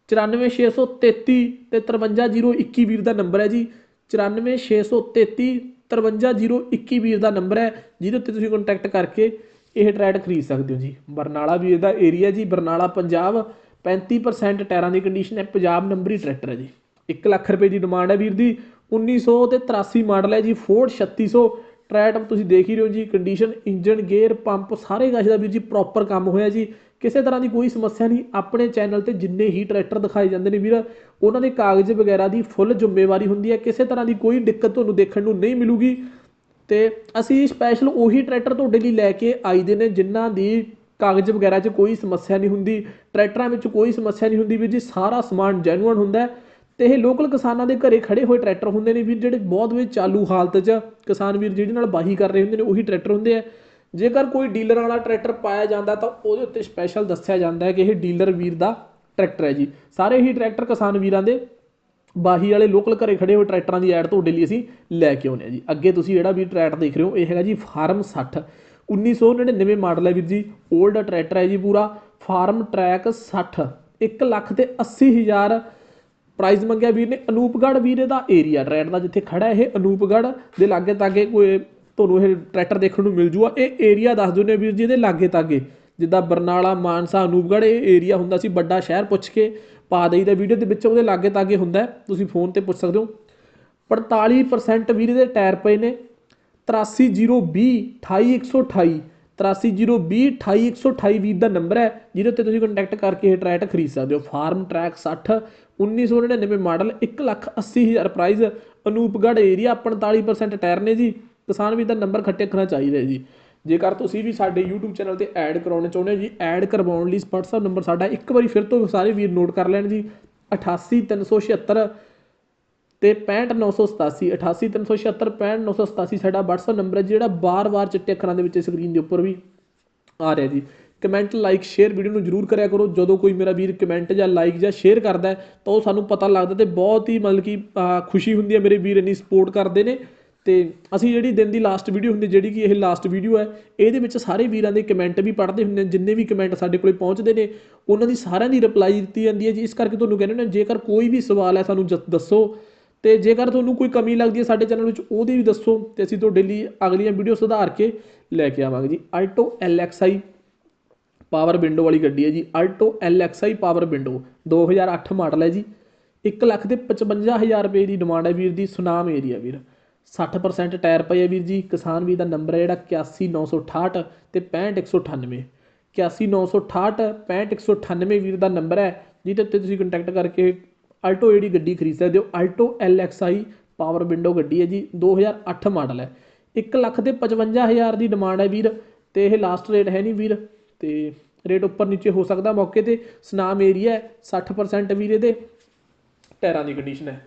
94633 ਤੇ 53021 ਵੀਰ ਦਾ ਨੰਬਰ ਹੈ ਜੀ। 94633 53021 ਵੀਰ ਦਾ ਨੰਬਰ ਹੈ, ਜਿਹਦੇ ਉੱਤੇ ਤੁਸੀਂ ਕੰਟੈਕਟ ਕਰਕੇ ਇਹ ਟਰੈਕਟ ਖਰੀਦ ਸਕਦੇ ਹੋ ਜੀ। ਬਰਨਾਲਾ ਵੀਰ ਦਾ ਏਰੀਆ ਜੀ, ਬਰਨਾਲਾ, ਪੰਜਾਬ। 35% ਟਾਇਰਾਂ ਦੀ ਕੰਡੀਸ਼ਨ ਹੈ। ਪੰਜਾਬ ਨੰਬਰੀ ਟਰੈਕਟਰ ਹੈ ਜੀ। 1 ਲੱਖ ਰੁਪਏ ਦੀ ਡਿਮਾਂਡ ਹੈ ਵੀਰ ਦੀ 1900 ਤੇ 83 ਮਾਡਲ ਹੈ ਜੀ ਫੋਰਡ 3600 ਟਰੈਟ ਤੁਸੀਂ ਦੇਖ ਹੀ ਰਹੇ ਹੋ ਜੀ ਕੰਡੀਸ਼ਨ ਇੰਜਨ ਗੇਅਰ ਪੰਪ ਸਾਰੇ ਗਾਸ਼ ਦਾ ਵੀਰ ਜੀ ਪ੍ਰੋਪਰ ਕੰਮ ਹੋਇਆ ਜੀ। ਕਿਸੇ ਤਰ੍ਹਾਂ ਦੀ ਕੋਈ ਸਮੱਸਿਆ ਨਹੀਂ, ਆਪਣੇ ਚੈਨਲ ਤੇ ਜਿੰਨੇ ਹੀ ਟਰੈਕਟਰ ਦਿਖਾਏ ਜਾਂਦੇ ਨੇ ਵੀਰ, ਉਹਨਾਂ ਦੇ ਕਾਗਜ਼ ਵਗੈਰਾ ਦੀ ਫੁੱਲ ਜ਼ਿੰਮੇਵਾਰੀ ਹੁੰਦੀ ਹੈ। ਕਿਸੇ ਤਰ੍ਹਾਂ ਦੀ ਕੋਈ ਦਿੱਕਤ ਤੁਹਾਨੂੰ ਦੇਖਣ ਨੂੰ ਨਹੀਂ ਮਿਲੂਗੀ। ਤੇ ਅਸੀਂ ਸਪੈਸ਼ਲ ਉਹੀ ਟਰੈਕਟਰ ਤੁਹਾਡੇ ਲਈ ਲੈ ਕੇ ਆਈ ਦੇ ਨੇ, ਜਿਨ੍ਹਾਂ ਦੀ ਕਾਗਜ਼ ਵਗੈਰਾ 'ਚ ਕੋਈ ਸਮੱਸਿਆ ਨਹੀਂ ਹੁੰਦੀ। ਟਰੈਕਟਰਾਂ ਵਿੱਚ ਕੋਈ ਸਮੱਸਿਆ ਨਹੀਂ ਹੁੰਦੀ ਵੀਰ ਜੀ, ਸਾਰਾ ਸਮਾਨ ਜੈਨੂਅਨ ਹੁੰਦਾ ਹੈ। ਤੇ ਇਹ ਲੋਕਲ ਕਿਸਾਨਾਂ ਦੇ ਘਰੇ ਖੜੇ ਹੋਏ ਟਰੈਕਟਰ ਹੁੰਦੇ ਨੇ ਵੀਰ, ਜਿਹੜੇ ਬਹੁਤ ਵੀ ਚਾਲੂ ਹਾਲਤ 'ਚ ਕਿਸਾਨ ਵੀਰ, ਜਿਹਦੇ ਨਾਲ ਬਾਹੀ ਕਰ ਰਹੇ ਹੁੰਦੇ ਨੇ, ਉਹੀ ਟਰੈਕਟਰ ਹੁੰਦੇ ਆ। ਜੇਕਰ ਕੋਈ ਡੀਲਰ ਵਾਲਾ ਟਰੈਕਟਰ ਪਾਇਆ ਜਾਂਦਾ ਤਾਂ ਉਹਦੇ ਉੱਤੇ ਸਪੈਸ਼ਲ ਦੱਸਿਆ ਜਾਂਦਾ ਹੈ ਕਿ ਇਹ ਡੀਲਰ ਵੀਰ ਦਾ ਟਰੈਕਟਰ ਹੈ ਜੀ। ਸਾਰੇ ਹੀ ਟਰੈਕਟਰ ਕਿਸਾਨ ਵੀਰਾਂ ਦੇ ਬਾਹੀ ਵਾਲੇ ਲੋਕਲ ਘਰੇ ਖੜੇ ਹੋਏ ਟਰੈਕਟਰਾਂ ਦੀ ਐਡ ਤੁਹਾਡੇ ਲਈ ਅਸੀਂ ਲੈ ਕੇ ਆਉਂਦੇ ਹਾਂ ਜੀ। ਅੱਗੇ ਤੁਸੀਂ ਜਿਹੜਾ ਵੀ ਟਰੈਕਟਰ ਦੇਖ ਰਹੇ ਹੋ, ਇਹ ਹੈਗਾ ਜੀ ਫਾਰਮ 60 1999 ਮਾਡਲ ਹੈ ਵੀਰ ਜੀ 올ਡ ਟਰੈਕਟਰ ਹੈ ਜੀ ਪੂਰਾ। ਫਾਰਮ ਟਰੈਕ 60 1 ਲੱਖ ਤੇ 80 ਹਜ਼ਾਰ ਪ੍ਰਾਈਜ਼ ਮੰਗਿਆ ਵੀਰ ਨੇ ਅਨੂਪਗੜ੍ਹ ਵੀਰੇ ਦਾ ਏਰੀਆ ਟਰੈਕਟਰ ਦਾ ਜਿੱਥੇ ਖੜਾ ਇਹ ਅਨੂਪਗੜ੍ਹ ਦੇ ਲਾਗੇ ਤਾਗੇ ਕੋਈ ਤੁਹਾਨੂੰ ਇਹ ਟਰੈਕਟਰ ਦੇਖਣ ਨੂੰ ਮਿਲ ਜੂਗਾ। ਇਹ ਏਰੀਆ ਦੱਸ ਦਿੰਦੇ ਵੀਰ ਜੀ ਇਹਦੇ ਲਾਗੇ ਤਾਗੇ। ਜਿੱਦਾਂ ਬਰਨਾਲਾ, ਮਾਨਸਾ, ਅਨੂਪਗੜ੍ਹ ਇਹ ਏਰੀਆ ਹੁੰਦਾ ਸੀ, ਵੱਡਾ ਸ਼ਹਿਰ ਪੁੱਛ ਕੇ ਪਾ ਦੇਈਦਾ ਵੀਡੀਓ ਦੇ ਵਿੱਚ ਉਹਦੇ ਲਾਗੇ ਤਾਗੇ ਹੁੰਦਾ ਤੁਸੀਂ ਫੋਨ ਤੇ ਪੁੱਛ ਸਕਦੇ ਹੋ। 45% ਵੀਰੇ ਦੇ ਟਾਇਰ ਪਏ ਨੇ। 83020 28128 83020 28128 ਵੀਰ ਦਾ ਨੰਬਰ ਹੈ, ਜਿਹਦੇ ਉੱਤੇ ਤੁਸੀਂ ਕੰਟੈਕਟ ਕਰਕੇ ਇਹ ਟਰੈਕਟ ਖਰੀਦ ਸਕਦੇ ਹੋ। Farmtrac 60 1999 model 180000 price Anupgarh area 45% tyre ਨੇ ਜੀ। ਕਿਸਾਨ ਵੀ ਦਾ ਨੰਬਰ ਖੱਟੇ ਰੱਖਣਾ ਚਾਹੀਦਾ ਜੀ। ਜੇਕਰ ਤੁਸੀਂ ਵੀ ਸਾਡੇ YouTube ਚੈਨਲ ਤੇ ਐਡ ਕਰਾਉਣੇ ਚਾਹੁੰਦੇ ਹੋ ਜੀ ਐਡ ਕਰਵਾਉਣ ਲਈ WhatsApp ਨੰਬਰ ਸਾਡਾ ਇੱਕ ਵਾਰੀ ਫਿਰ ਤੋਂ ਸਾਰੇ ਵੀਰ ਨੋਟ ਕਰ ਲੈਣ ਜੀ। 88376 ਤੇ 65987 88376 65987 ਸਾਡਾ WhatsApp ਨੰਬਰ ਹੈ, ਜਿਹੜਾ ਬਾਰ-ਬਾਰ ਚਿੱਟੇ ਅੱਖਰਾਂ ਦੇ ਵਿੱਚ ਸਕਰੀਨ ਦੇ ਉੱਪਰ ਵੀ ਆ ਰਿਹਾ ਜੀ। ਕਮੈਂਟ ਲਾਈਕ ਸ਼ੇਅਰ ਵੀਡੀਓ ਨੂੰ ਜਰੂਰ ਕਰਿਆ ਕਰੋ। ਜਦੋਂ ਕੋਈ ਮੇਰਾ ਵੀਰ ਕਮੈਂਟ ਜਾਂ ਲਾਈਕ ਜਾਂ ਸ਼ੇਅਰ ਕਰਦਾ ਤਾਂ ਉਹ ਸਾਨੂੰ ਪਤਾ ਲੱਗਦਾ ਤੇ ਬਹੁਤ ਹੀ ਮਤਲਬ ਕਿ ਖੁਸ਼ੀ ਹੁੰਦੀ ਹੈ ਮੇਰੇ ਵੀਰ ਇੰਨੀ ਸਪੋਰਟ ਕਰਦੇ ਨੇ। ਤੇ ਅਸੀਂ ਜਿਹੜੀ ਦਿਨ ਦੀ ਲਾਸਟ ਵੀਡੀਓ ਹੁੰਦੀ, ਜਿਹੜੀ ਕਿ ਇਹ ਲਾਸਟ ਵੀਡੀਓ ਹੈ, ਇਹਦੇ ਵਿੱਚ ਸਾਰੇ ਵੀਰਾਂ ਦੇ ਕਮੈਂਟ ਵੀ ਪੜ੍ਹਦੇ ਹੁੰਦੇ ਨੇ, ਜਿੰਨੇ ਵੀ ਕਮੈਂਟ ਸਾਡੇ ਕੋਲੇ ਪਹੁੰਚਦੇ ਨੇ, ਉਹਨਾਂ ਦੀ ਸਾਰਿਆਂ ਦੀ ਰਿਪਲਾਈ ਦਿੱਤੀ ਜਾਂਦੀ ਹੈ ਜੀ। ਇਸ ਕਰਕੇ ਤੁਹਾਨੂੰ ਕਹਿੰਦੇ ਨੇ, ਜੇਕਰ ਕੋਈ ਵੀ ਸਵਾਲ ਹੈ, ਸਾਨੂੰ ਜ- ਦੱਸੋ। ਤੇ ਜੇਕਰ ਤੁਹਾਨੂੰ ਕੋਈ ਕਮੀ ਲੱਗਦੀ ਹੈ ਸਾਡੇ ਚੈਨਲ ਵਿੱਚ, ਉਹਦੀ ਵੀ ਦੱਸੋ ਤੇ ਅਸੀਂ ਤੁਹਾਡੇ ਲਈ ਅਗਲੀਆਂ ਵੀਡੀਓ ਸੁਧਾਰ ਕੇ ਲੈ ਕੇ ਆਵਾਂਗੇ ਜੀ। ਆਲਟੋ LXI ਪਾਵਰ ਵਿੰਡੋ ਵਾਲੀ ਗੱਡੀ ਹੈ ਜੀ। Alto LXI power window 2008 model ਹੈ ਜੀ। 1 ਲੱਖ ਦੇ 55000 ਰੁਪਏ ਦੀ ਡਿਮਾਂਡ ਹੈ ਵੀਰ ਦੀ ਸੁਨਾਮ ਏਰੀਆ ਵੀਰ। 60% ਟਾਇਰ ਪਏ ਹੈ ਵੀਰ ਜੀ। ਕਿਸਾਨ ਵੀਰ ਦਾ ਨੰਬਰ ਹੈ ਜਿਹੜਾ 81968 ਤੇ 65198 81968 65198 ਵੀਰ ਦਾ ਨੰਬਰ ਹੈ, ਜਿਹਦੇ ਉੱਤੇ ਤੁਸੀਂ ਕੰਟੈਕਟ ਕਰਕੇ ਆਲਟੋ ਜਿਹੜੀ ਗੱਡੀ ਖਰੀਦ ਸਕਦੇ ਹੋ ਆਲਟੋ LXI ਪਾਵਰ ਵਿੰਡੋ ਗੱਡੀ ਹੈ ਜੀ 2008 ਮਾਡਲ ਹੈ। 1 ਲੱਖ ਦੇ 55000 ਦੀ ਡਿਮਾਂਡ ਹੈ ਵੀਰ ਤੇ ਇਹ ਲਾਸਟ ਰੇਟ ਹੈ ਨਹੀਂ ਵੀਰ ਤੇ ਰੇਟ ਉੱਪਰ ਨੀਚੇ ਹੋ ਸਕਦਾ ਮੌਕੇ ਤੇ। ਸਨਾਮ ਏਰੀਆ ਹੈ 60% ਵੀਰ ਇਹਦੇ। ਟਾਇਰਾਂ ਦੀ ਕੰਡੀਸ਼ਨ ਹੈ।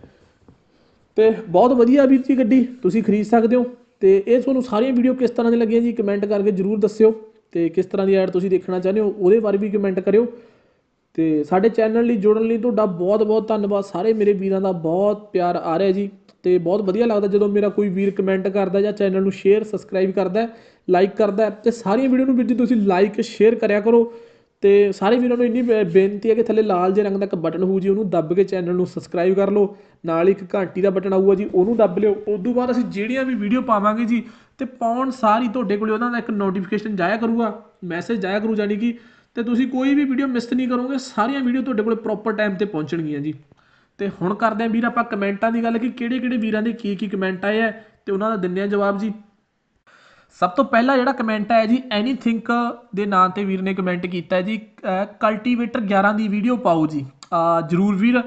ਤੇ ਬਹੁਤ ਵਧੀਆ ਵੀਰ ਜੀ ਗੱਡੀ, ਤੁਸੀਂ ਖਰੀਦ ਸਕਦੇ ਹੋ। ਤੇ ਇਹ ਤੁਹਾਨੂੰ ਸਾਰੀਆਂ ਵੀਡੀਓ ਕਿਸ ਤਰ੍ਹਾਂ ਦੀ ਲੱਗੀਆਂ ਜੀ ਕਮੈਂਟ ਕਰਕੇ ਜਰੂਰ ਦੱਸਿਓ। ਤੇ ਕਿਸ ਤਰ੍ਹਾਂ ਦੀ ਐਡ ਤੁਸੀਂ ਦੇਖਣਾ ਚਾਹੁੰਦੇ ਹੋ, ਉਹਦੇ ਬਾਰੇ ਵੀ ਕਮੈਂਟ ਕਰਿਓ। ਤੇ ਸਾਡੇ ਚੈਨਲ ਲਈ ਜੁੜਨ ਲਈ ਤੁਹਾਡਾ ਬਹੁਤ ਬਹੁਤ ਧੰਨਵਾਦ। ਸਾਰੇ ਮੇਰੇ ਵੀਰਾਂ ਦਾ ਬਹੁਤ ਪਿਆਰ ਆ ਰਿਹਾ ਜੀ ਤੇ ਬਹੁਤ ਵਧੀਆ ਲੱਗਦਾ ਜਦੋਂ ਮੇਰਾ ਕੋਈ ਵੀਰ ਕਮੈਂਟ ਕਰਦਾ ਜਾਂ ਚੈਨਲ ਨੂੰ ਸ਼ੇਅਰ ਸਬਸਕ੍ਰਾਈਬ ਕਰਦਾ ਲਾਈਕ ਕਰਦਾ ਹੈ ਤੇ ਸਾਰੀਆਂ ਵੀਡੀਓ ਨੂੰ ਵੀਰ ਜੀ ਤੁਸੀਂ ਲਾਈਕ ਸ਼ੇਅਰ ਕਰਿਆ ਕਰੋ ਤੇ ਸਾਰੇ ਵੀਰਾਂ ਨੂੰ ਇੰਨੀ ਬੇ- ਬੇਨਤੀ ਹੈ ਕਿ ਥੱਲੇ ਲਾਲ ਜਿਹੇ ਰੰਗ ਦਾ ਇੱਕ ਬਟਨ ਹੋਊ ਜੀ, ਉਹਨੂੰ ਦੱਬ ਕੇ ਚੈਨਲ ਨੂੰ ਸਬਸਕ੍ਰਾਈਬ ਕਰ ਲਓ। ਨਾਲ ਹੀ ਇੱਕ ਘੰਟੀ ਦਾ ਬਟਨ ਆਊਗਾ ਜੀ, ਉਹਨੂੰ ਦੱਬ ਲਿਓ। ਉਸ ਤੋਂ ਬਾਅਦ ਅਸੀਂ ਜਿਹੜੀਆਂ ਵੀ ਵੀਡੀਓ ਪਾਵਾਂਗੇ ਜੀ ਤੇ ਪਾਉਣ ਸਾਰੀ ਤੁਹਾਡੇ ਕੋਲੇ ਉਹਨਾਂ ਦਾ ਇੱਕ ਨੋਟੀਫਿਕੇਸ਼ਨ ਜਾਇਆ ਕਰੂਗਾ। ਮੈਸੇਜ ਜਾਇਆ ਕਰੂ ਜਾਨੀ ਕਿ ਤੇ ਤੁਸੀਂ ਕੋਈ ਵੀ ਵੀਡੀਓ ਮਿਸ ਨਹੀਂ ਕਰੋਗੇ, ਸਾਰੀਆਂ ਵੀਡੀਓ ਤੁਹਾਡੇ ਕੋਲ ਪ੍ਰੋਪਰ ਟਾਈਮ ਤੇ ਪਹੁੰਚਣਗੀਆਂ ਜੀ। ਤੇ ਹੁਣ ਕਰਦੇ ਆਂ ਵੀਰ, ਆਪਾਂ ਕਮੈਂਟਾਂ ਦੀ ਗੱਲ ਕਿ ਕਿਹੜੇ ਕਿਹੜੇ ਵੀਰਾਂ ਦੇ ਕੀ ਕੀ ਕਮੈਂਟ ਆਏ ਆ ਤੇ ਉਹਨਾਂ ਦਾ ਦਿੰਦੇ ਆ ਜਵਾਬ ਜੀ। ਸਭ ਤੋਂ ਪਹਿਲਾ ਜਿਹੜਾ ਕਮੈਂਟ ਆਇਆ ਜੀ ਐਨੀਥਿੰਕ ਦੇ ਨਾਂ ਤੇ ਵੀਰ ਨੇ ਕਮੈਂਟ ਕੀਤਾ ਜੀ ਕਲਟੀਵੇਟਰ 11 ਦੀ ਵੀਡੀਓ ਪਾਓ ਜੀ। ਜਰੂਰ ਵੀਰ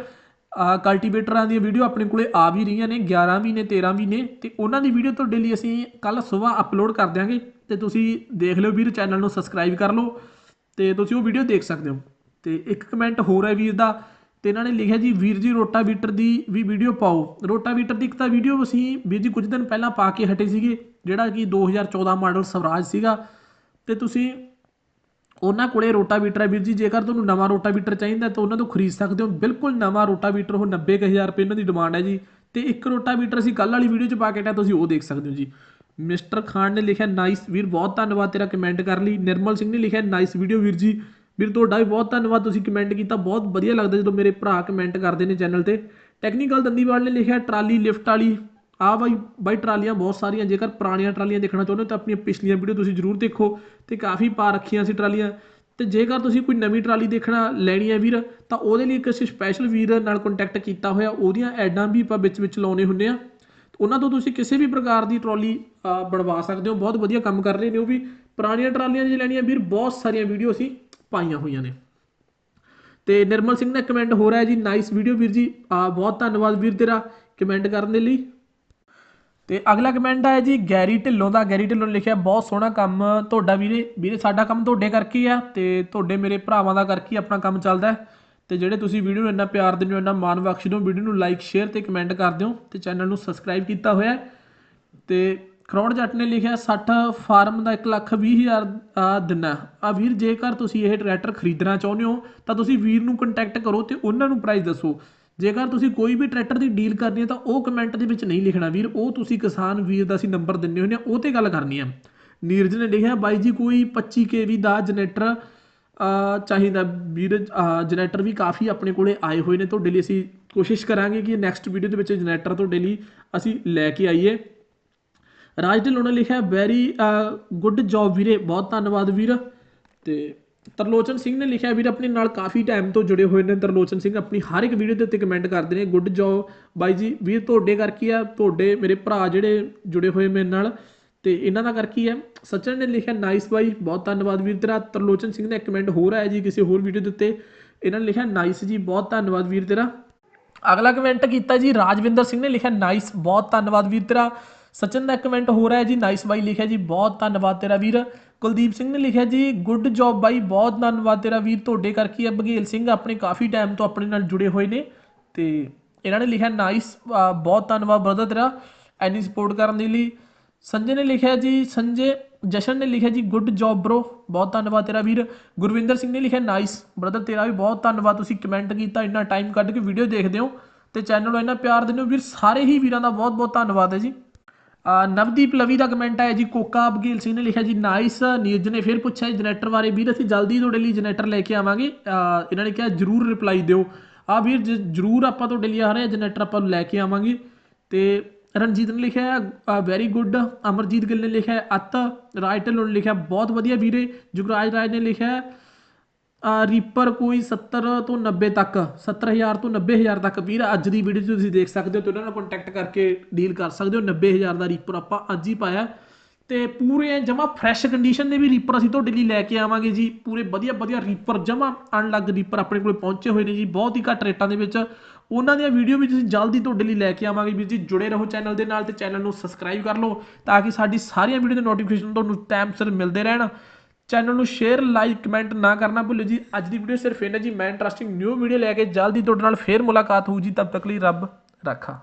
ਕਲਟੀਵੇਟਰਾਂ ਦੀਆਂ ਵੀਡੀਓ ਆਪਣੇ ਕੋਲੇ ਆ ਵੀ ਰਹੀਆਂ ਨੇ 11 ਵੀ ਨੇ 13 ਵੀ ਨੇ, ਤੇ ਉਹਨਾਂ ਦੀ ਵੀਡੀਓ ਤੁਹਾਡੇ ਲਈ ਅਸੀਂ ਕੱਲ ਸਵੇਰ ਅਪਲੋਡ ਕਰ ਦਿਆਂਗੇ। ਤੇ ਤੁਸੀਂ ਦੇਖ ਲਿਓ ਵੀਰ, ਚੈਨਲ ਨੂੰ ਸਬਸਕ੍ਰਾਈਬ ਕਰ ਲਓ। ਅਤੇ ਤੁਸੀਂ ਉਹ ਵੀਡੀਓ ਦੇਖ ਸਕਦੇ ਹੋ। ਅਤੇ ਇੱਕ ਕਮੈਂਟ ਹੋਰ ਹੈ ਵੀਰ ਦਾ ਅਤੇ ਇਹਨਾਂ ਨੇ ਲਿਖਿਆ ਜੀ, ਵੀਰ ਜੀ, ਰੋਟਾਵੀਟਰ ਦੀ ਵੀ ਵੀਡੀਓ ਪਾਓ। ਰੋਟਾਵੀਟਰ ਦੀ ਇੱਕ ਤਾਂ ਵੀਡੀਓ ਅਸੀਂ ਵੀਰ ਜੀ ਕੁਝ ਦਿਨ ਪਹਿਲਾਂ ਪਾ ਕੇ ਹਟੇ ਸੀਗੇ, ਜਿਹੜਾ ਕਿ 2014 ਮਾਡਲ ਸਵਰਾਜ ਸੀਗਾ। ਅਤੇ ਤੁਸੀਂ ਉਹਨਾਂ ਕੋਲੇ ਰੋਟਾਵੀਟਰ ਹੈ ਵੀਰ ਜੀ, ਜੇਕਰ ਤੁਹਾਨੂੰ ਨਵਾਂ ਰੋਟਾਵੀਟਰ ਚਾਹੀਦਾ ਤਾਂ ਉਹਨਾਂ ਤੋਂ ਖਰੀਦ ਸਕਦੇ ਹੋ। ਬਿਲਕੁਲ ਨਵਾਂ ਰੋਟਾਵੀਟਰ, ਉਹ 90000 ਰੁਪਏ ਇਹਨਾਂ ਦੀ ਡਿਮਾਂਡ ਹੈ ਜੀ। ਤੇ ਇੱਕ ਰੋਟਾਵੀਟਰ ਅਸੀਂ ਕੱਲ ਵਾਲੀ ਵੀਡੀਓ 'ਚ ਪਾ ਕੇ ਹਟਿਆ, ਤੁਸੀਂ ਉਹ ਦੇਖ ਸਕਦੇ ਹੋ ਜੀ। ਮਿਸਟਰ ਖਾਨ ਨੇ ਲਿਖਿਆ ਨਾਈਸ ਵੀਰ ਬਹੁਤ ਧੰਨਵਾਦ ਤੇਰਾ ਕਮੈਂਟ ਕਰ ਲਈ। ਨਿਰਮਲ ਸਿੰਘ ਨੇ ਲਿਖਿਆ ਨਾਈਸ ਵੀਡੀਓ ਵੀਰ ਜੀ। ਵੀਰ, ਤੁਹਾਡਾ ਵੀ ਬਹੁਤ ਧੰਨਵਾਦ, ਤੁਸੀਂ ਕਮੈਂਟ ਕੀਤਾ, ਬਹੁਤ ਵਧੀਆ ਲੱਗਦਾ ਜਦੋਂ ਮੇਰੇ ਭਰਾ ਕਮੈਂਟ ਕਰਦੇ ਨੇ ਚੈਨਲ ਤੇ। ਟੈਕਨੀਕਲ ਦੰਦੀਵਾਲ ਨੇ ਲਿਖਿਆ, ਟਰਾਲੀ ਲਿਫਟ ਵਾਲੀ। ਆ ਬਾਈ ਬਾਈ ਟਰਾਲੀਆਂ ਬਹੁਤ ਸਾਰੀਆਂ, ਜੇਕਰ ਪੁਰਾਣੀਆਂ ਟਰਾਲੀਆਂ ਦੇਖਣਾ ਚਾਹੁੰਦੇ ਹੋ ਤਾਂ ਆਪਣੀਆਂ ਪਿਛਲੀਆਂ ਵੀਡੀਓ ਤੁਸੀਂ ਜ਼ਰੂਰ ਦੇਖੋ ਤੇ ਕਾਫੀ ਪਾ ਰੱਖੀਆਂ ਸੀ ਟਰਾਲੀਆਂ। ਤੇ ਜੇਕਰ ਤੁਸੀਂ ਕੋਈ ਨਵੀਂ ਟਰਾਲੀ ਦੇਖਣਾ ਲੈਣੀ ਹੈ ਵੀਰ, ਤਾਂ ਉਹਦੇ ਲਈ ਇੱਕ ਅਸੀਂ ਸਪੈਸ਼ਲ ਵੀਰ ਨਾਲ ਕੰਟੈਕਟ ਕੀਤਾ ਹੋਇਆ, ਉਹਦੀਆਂ ਐਡਾਂ ਵੀ ਆਪਾਂ ਵਿੱਚ ਵਿੱਚ ਲਾਉਣੇ ਹੁੰਦੇ ਆ। ਉਹਨਾਂ ਤੋਂ ਤੁਸੀਂ ਕਿਸੇ ਵੀ ਪ੍ਰਕਾਰ ਦੀ ਟਰਾਲੀ ਬਣਵਾ ਸਕਦੇ ਹੋ। ਬਹੁਤ ਵਧੀਆ ਕੰਮ ਕਰ ਰਹੇ ਨੇ ਉਹ ਵੀ। ਪੁਰਾਣੀਆਂ ਟਰਾਲੀਆਂ ਜੇ ਲੈਣੀਆਂ ਵੀਰ, ਬਹੁਤ ਸਾਰੀਆਂ ਵੀਡੀਓ ਅਸੀਂ ਪਾਈਆਂ ਹੋਈਆਂ ਨੇ। ਤੇ ਨਿਰਮਲ ਸਿੰਘ ਦਾ ਕਮੈਂਟ ਹੋ ਰਿਹਾ ਹੈ ਜੀ ਨਾਈਸ ਵੀਡੀਓ ਵੀਰ ਜੀ। ਬਹੁਤ ਧੰਨਵਾਦ ਵੀਰ ਤੇਰਾ ਕਮੈਂਟ ਕਰਨ ਦੇ ਲਈ। ਤੇ ਅਗਲਾ ਕਮੈਂਟ ਆਇਆ ਜੀ, ਗੈਰੀ ਢਿੱਲੋਂ ਦਾ। ਗੈਰੀ ਢਿੱਲੋਂ ਨੇ ਲਿਖਿਆ, ਬਹੁਤ ਸੋਹਣਾ ਕੰਮ ਤੁਹਾਡਾ ਵੀਰੇ। ਵੀਰੇ, ਸਾਡਾ ਕੰਮ ਤੁਹਾਡੇ ਕਰਕੇ ਹੀ ਆ ਤੇ ਤੁਹਾਡੇ ਮੇਰੇ ਭਰਾਵਾਂ ਦਾ ਕਰਕੇ ਹੀ ਆਪਣਾ ਕੰਮ ਚੱਲਦਾ ਹੈ। ਤੇ ਜਿਹੜੇ ਤੁਸੀਂ ਵੀਡੀਓ ਨੂੰ ਇੰਨਾ ਪਿਆਰ ਦਿੰਦੇ ਹੋ, ਇੰਨਾ ਮਾਣ ਬਖਸ਼ਦੇ ਹੋ, ਵੀਡੀਓ ਨੂੰ ਲਾਈਕ ਸ਼ੇਅਰ ਤੇ ਕਮੈਂਟ ਕਰਦੇ ਹੋ ਤੇ ਚੈਨਲ ਨੂੰ ਸਬਸਕ੍ਰਾਈਬ ਕੀਤਾ ਹੋਇਆ ਹੈ। ਤੇ ਖਰੋੜ ਜੱਟ ਨੇ ਲਿਖਿਆ 60 ਫਾਰਮ ਦਾ 1 ਲੱਖ 20 ਹਜ਼ਾਰ ਆ ਦਿਨਾ। ਆ ਵੀਰ, ਜੇਕਰ ਤੁਸੀਂ ਇਹ ਟਰੈਕਟਰ ਖਰੀਦਣਾ ਚਾਹੁੰਦੇ ਹੋ, ਤਾਂ ਤੁਸੀਂ ਵੀਰ ਨੂੰ ਕੰਟੈਕਟ ਕਰੋ ਤੇ ਉਹਨਾਂ ਨੂੰ ਪ੍ਰਾਈਸ ਦੱਸੋ। ਜੇਕਰ ਤੁਸੀਂ ਕੋਈ ਵੀ ਟਰੈਕਟਰ ਦੀ ਡੀਲ ਕਰਨੀ ਹੈ, ਤਾਂ ਉਹ ਕਮੈਂਟ ਦੇ ਵਿੱਚ ਨਹੀਂ ਲਿਖਣਾ। ਵੀਰ, ਉਹ ਤੁਸੀਂ ਕਿਸਾਨ ਵੀਰ ਦਾ ਅਸੀਂ ਨੰਬਰ ਦਿੰਨੇ ਹੁੰਦੇ ਆ ਉਹ ਤੇ ਗੱਲ ਕਰਨੀ ਆ ਨੀਰਜ ਨੇ ਲਿਖਿਆ, ਬਾਈ ਜੀ, ਕੋਈ 25 ਕੇਵੀ ਦਾ ਜਨਰੇਟਰ ਚਾਹੀਦਾ। ਵੀਰ ਜਨਰੇਟਰ ਵੀ ਕਾਫੀ ਆਪਣੇ ਕੋਲੇ ਆਏ ਹੋਏ ਨੇ। ਤੁਹਾਡੇ ਲਈ ਅਸੀਂ ਕੋਸ਼ਿਸ਼ ਕਰਾਂਗੇ ਕਿ ਨੈਕਸਟ ਵੀਡੀਓ ਦੇ ਵਿੱਚ ਜਨਰੇਟਰ ਤੁਹਾਡੇ ਲਈ ਅਸੀਂ ਲੈ ਕੇ ਆਈਏ। ਰਾਜ ਢਿੱਲੋਂ ਨੇ ਲਿਖਿਆ, ਵੈਰੀ ਗੁੱਡ ਜੌਬ ਵੀਰੇ, ਬਹੁਤ ਧੰਨਵਾਦ ਵੀਰ। ਤੇ ਤਰਲੋਚਨ ਸਿੰਘ ਨੇ ਲਿਖਿਆ, ਵੀਰ, ਆਪਣੇ ਨਾਲ ਕਾਫੀ ਟਾਈਮ ਤੋਂ ਜੁੜੇ ਹੋਏ ਨੇ। ਤਰਲੋਚਨ ਸਿੰਘ ਆਪਣੀ ਹਰ ਇੱਕ ਵੀਡੀਓ ਦੇ ਉੱਤੇ ਕਮੈਂਟ ਕਰਦੇ ਨੇ, ਗੁੱਡ ਜੌਬ, ਬਾਈ ਜੀ, ਵੀਰ ਤੁਹਾਡੇ ਕਰਕੇ ਆ, ਤੁਹਾਡੇ ਮੇਰੇ ਭਰਾ ਜਿਹੜੇ ਜੁੜੇ ਹੋਏ ਮੇਰੇ ਨਾਲ। ਤੇ ਇਹਨਾਂ ਦਾ ਕਰਕੇ ਹੀ ਹੈ ਸਚਨ ਨੇ ਲਿਖਿਆ ਨਾਈਸ ਬਾਈ, ਬਹੁਤ ਧੰਨਵਾਦ ਵੀਰ ਤੇਰਾ। ਤਰਲੋਚਨ ਸਿੰਘ ਨੇ ਕਮੈਂਟ ਹੋਰ ਆਇਆ ਜੀ ਕਿਸੇ ਹੋਰ ਵੀਡੀਓ ਦੇ ਉੱਤੇ। ਇਹਨਾਂ ਨੇ ਲਿਖਿਆ ਨਾਈਸ ਜੀ, ਬਹੁਤ ਧੰਨਵਾਦ ਵੀਰ ਤੇਰਾ। ਅਗਲਾ ਕਮੈਂਟ ਕੀਤਾ ਜੀ, ਰਾਜਵਿੰਦਰ ਸਿੰਘ ਨੇ ਲਿਖਿਆ ਨਾਈਸ ਬਹੁਤ ਧੰਨਵਾਦ ਵੀਰ ਤੇਰਾ। ਸਚਨ ਦਾ ਕਮੈਂਟ ਹੋ ਰਿਹਾ ਹੈ ਜੀ ਨਾਈਸ ਬਾਈ ਲਿਖਿਆ ਜੀ, ਬਹੁਤ ਧੰਨਵਾਦ ਤੇਰਾ ਵੀਰ। ਕੁਲਦੀਪ ਸਿੰਘ ਨੇ ਲਿਖਿਆ ਜੀ ਗੁੱਡ ਜੌਬ ਬਾਈ, ਬਹੁਤ ਧੰਨਵਾਦ ਤੇਰਾ ਵੀਰ, ਤੁਹਾਡੇ ਕਰਕੇ ਆ। ਹੈ ਬਘੇਲ ਸਿੰਘ ਆਪਣੇ ਕਾਫੀ ਟਾਈਮ ਤੋਂ ਆਪਣੇ ਨਾਲ ਜੁੜੇ ਹੋਏ ਨੇ ਤੇ ਇਹਨਾਂ ਨੇ ਲਿਖਿਆ ਨਾਈਸ ਬਹੁਤ ਧੰਨਵਾਦ ਬ੍ਰਦਰ ਤੇਰਾ ਐਨੀ ਸਪੋਰਟ ਕਰਨ ਦੇ ਲਈ। ਸੰਜੇ ਨੇ ਲਿਖਿਆ ਜੀ, ਸੰਜੇ, ਜਸ਼ਨ ਨੇ ਲਿਖਿਆ ਜੀ ਗੁੱਡ ਜੌਬ ਬ్రో ਬਹੁਤ ਧੰਨਵਾਦ ਤੇਰਾ ਵੀਰ। ਗੁਰਵਿੰਦਰ ਸਿੰਘ ਨੇ ਲਿਖਿਆ ਨਾਈਸ ਬ੍ਰਦਰ ਤੇਰਾ ਵੀ ਬਹੁਤ ਧੰਨਵਾਦ, ਤੁਸੀਂ ਕਮੈਂਟ ਕੀਤਾ, ਇੰਨਾ ਟਾਈਮ ਕੱਢ ਕੇ ਵੀਡੀਓ ਦੇਖਦੇ ਹੋ ਤੇ ਚੈਨਲ ਨੂੰ ਇੰਨਾ ਪਿਆਰ ਦਿੰਦੇ ਹੋ। ਵੀਰ, ਸਾਰੇ ਹੀ ਵੀਰਾਂ ਦਾ ਬਹੁਤ ਬਹੁਤ ਧੰਨਵਾਦ ਹੈ ਜੀ। ਨਵਦੀਪ ਲਵੀ ਦਾ ਕਮੈਂਟ ਆਇਆ ਜੀ ਕੋਕਾ ਬਗੇਲ ਸਿੰਘ ਨੇ ਲਿਖਿਆ ਜੀ ਨਾਈਸ ਨੀਰਜ ਨੇ ਫਿਰ ਪੁੱਛਿਆ ਜਨਰੇਟਰ ਬਾਰੇ ਵੀਰ ਅਸੀਂ ਜਲਦੀ ਤੁਹਾਡੇ ਲਈ ਜਨਰੇਟਰ ਲੈ ਕੇ ਆਵਾਂਗੇ। ਇਹਨਾਂ ਨੇ ਕਿਹਾ ਜਰੂਰ ਰਿਪਲਾਈ ਦਿਓ। ਆ ਵੀਰ ਜਰੂਰ ਆਪਾਂ ਤੁਹਾਡੇ ਲਈ ਆ ਰਹੇ ਜਨਰੇਟਰ ਆਪਾਂ ਨੂੰ ਲੈ ਕੇ ਆਵਾਂਗੇ। ਤੇ ਰਣਜੀਤ ਨੇ ਲਿਖਿਆ ਵੈਰੀ ਗੁੱਡ ਅਮਰਜੀਤ ਗਿੱਲ ਨੇ ਲਿਖਿਆ ਹੈ, ਅਤ ਰਾਈਟਰ ਨੇ ਲਿਖਿਆ ਬਹੁਤ ਵਧੀਆ ਵੀਰੇ। ਜੁਗਰਾਜ ਰਾਜ ਨੇ ਲਿਖਿਆ ਰੀਪਰ ਕੋਈ 70 ਤੋਂ 90 ਤੱਕ 70000 ਤੋਂ 90000 ਤੱਕ ਵੀਰ, ਅੱਜ ਦੀ ਵੀਡੀਓ 'ਚ ਤੁਸੀਂ ਦੇਖ ਸਕਦੇ ਹੋ ਤੇ ਉਹਨਾਂ ਨਾਲ ਕੰਟੈਕਟ ਕਰਕੇ ਡੀਲ ਕਰ ਸਕਦੇ ਹੋ। 90000 ਦਾ ਰੀਪਰ ਆਪਾਂ ਅੱਜ ਹੀ ਪਾਇਆ। ਤੇ ਪੂਰੇ ਜਮਾ ਫਰੈਸ਼ ਕੰਡੀਸ਼ਨ ਦੇ ਵੀ ਰੀਪਰ ਅਸੀਂ ਤੁਹਾਡੇ ਲਈ ਲੈ ਕੇ ਆਵਾਂਗੇ ਜੀ। ਪੂਰੇ ਵਧੀਆ ਵਧੀਆ ਰੀਪਰ ਜਮਾ ਅਨਲੱਗ ਰੀਪਰ ਆਪਣੇ ਕੋਲ ਪਹੁੰਚੇ ਹੋਏ ਨੇ ਜੀ। ਬਹੁਤ ਹੀ ਘੱਟ ਰੇਟਾਂ ਦੇ ਵਿੱਚ ਉਹਨਾਂ ਦੀਆਂ ਵੀਡੀਓ ਵੀ ਤੁਸੀਂ ਜਲਦੀ ਤੁਹਾਡੇ ਲਈ ਲੈ ਕੇ ਆਵਾਂਗੇ ਵੀਰ ਜੀ। ਜੁੜੇ ਰਹੋ ਚੈਨਲ ਦੇ ਨਾਲ ਤੇ ਚੈਨਲ ਨੂੰ ਸਬਸਕ੍ਰਾਈਬ ਕਰ ਲਓ ਤਾਂ ਕਿ ਸਾਡੀ ਸਾਰੀਆਂ ਵੀਡੀਓ ਦੇ ਨੋਟੀਫਿਕੇਸ਼ਨ ਤੁਹਾਨੂੰ ਟਾਈਮ ਸਿਰ ਮਿਲਦੇ ਰਹਿਣ। ਚੈਨਲ ਨੂੰ ਸ਼ੇਅਰ ਲਾਈਕ ਕਮੈਂਟ ਨਾ ਕਰਨਾ ਭੁੱਲਿਓ ਜੀ। ਅੱਜ ਦੀ ਵੀਡੀਓ ਸਿਰਫ ਇਹਨਾਂ ਜੀ। ਮੈਂ ਇੰਟਰਸਟਿੰਗ ਨਿਊ ਵੀਡੀਓ ਲੈ ਕੇ ਜਲਦੀ ਤੁਹਾਡੇ ਨਾਲ ਫੇਰ ਮੁਲਾਕਾਤ ਹੋਊ ਜੀ। ਤਬ ਤੱਕ ਲਈ ਰੱਬ ਰੱਖਾ।